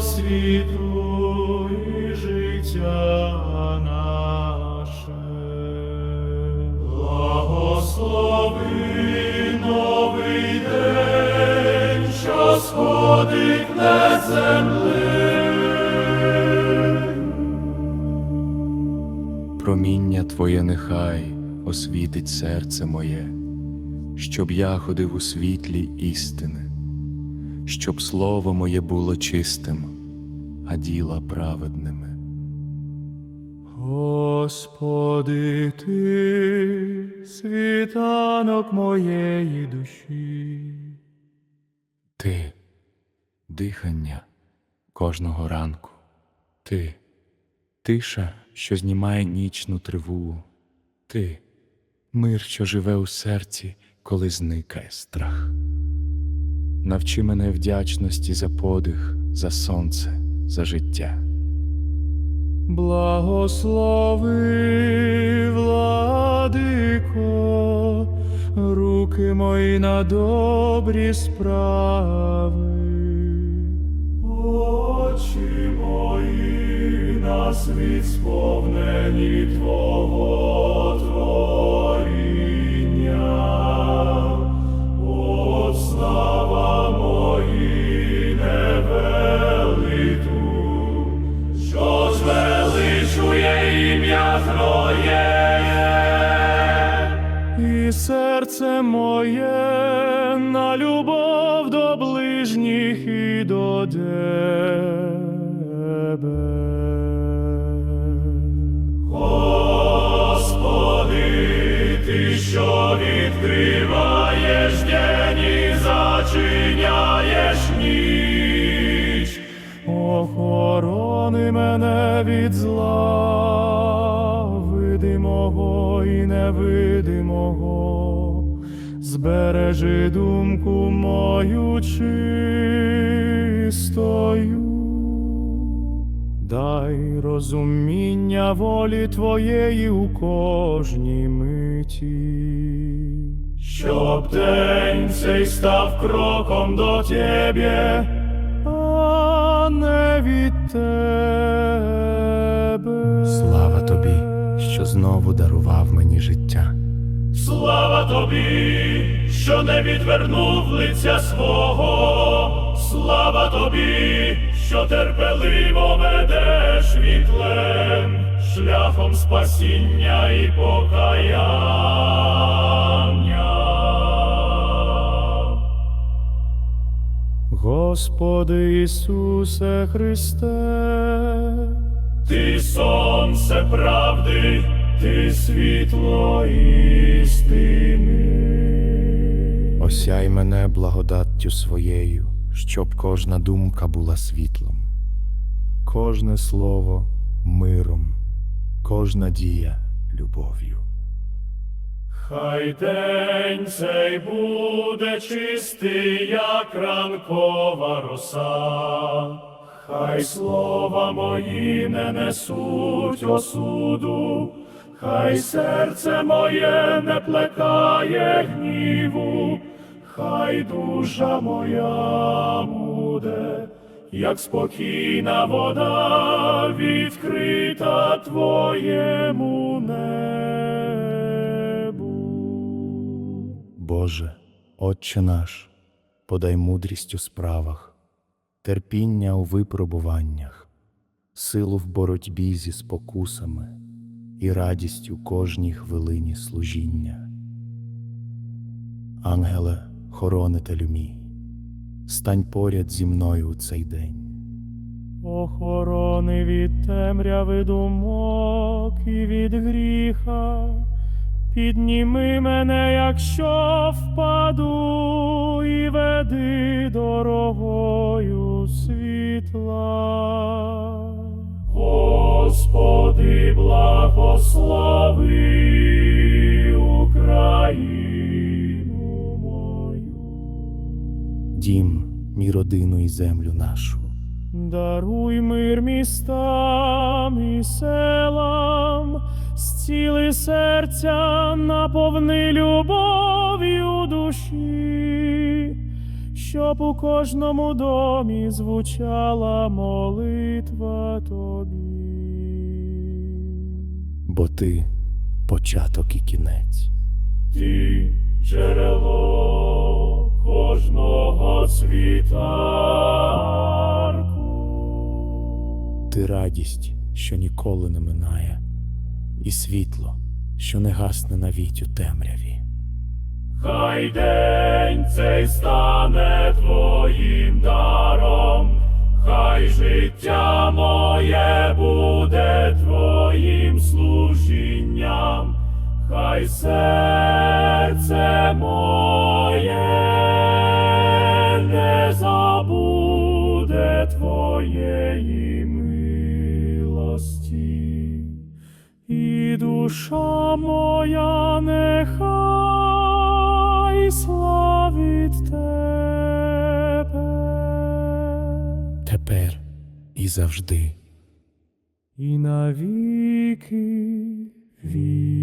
світу і життя наше. Благослови новий день, що сходить на землю. Проміння Твоє нехай освітить серце моє, щоб я ходив у світлі істини, щоб слово моє було чистим, а діла праведними. Господи, ти світанок моєї душі. Ти дихання кожного ранку, ти тиша, що знімає нічну тривогу, ти мир, що живе у серці, коли зникає страх. Навчи мене вдячності за подих, за сонце, за життя. Благослови, владико, руки мої на добрі справи. Очі мої на світ сповнені Твого творіння. Серце моє на любов до ближніх і до Тебе. Господи, Ти, що відкриваєш день і зачиняєш ніч, охорони мене від зла, невидимого, збережи думку мою чистою. Дай розуміння волі Твоєї у кожній миті, щоб день цей став кроком до Тебе, а не від Тебе. Слава тобі, що знову дарував мені життя. Слава тобі, що не відвернув лиця свого, слава тобі, що терпеливо ведеш світлем, шляхом спасіння і покаяння. Господи Ісусе Христе, Ти сонце правди, Ти світло істини. Осяй мене благодаттю своєю, щоб кожна думка була світлом, кожне слово миром, кожна дія любов'ю. Хай день цей буде чистий, як ранкова роса, хай слова мої не несуть осуду, хай серце моє не плекає гніву, хай душа моя буде, як спокійна вода, відкрита твоєму небу. Боже, Отче наш, подай мудрість у справах, терпіння у випробуваннях, силу в боротьбі зі спокусами і радість у кожній хвилині служіння. Ангеле, хоронителю мій, стань поряд зі мною у цей день. Охорони від темряви думок і від гріха, підніми мене, якщо впаду, і веди дорогою світла. Господи, благослови Україну мою. Дім, мій родину і землю нашу. Даруй мир містам і селам, зціли серця, наповни любов'ю душі, щоб у кожному домі звучала молитва тобі. бо ти початок і кінець. Радість, що ніколи не минає, і світло, що не гасне навіть у темряві. Хай день цей стане твоїм даром, хай життя моє буде твоїм служінням, хай серце моє не забуде твоєї радості, і душа моя нехай славить тебе. Тепер і завжди, і навіки вічні.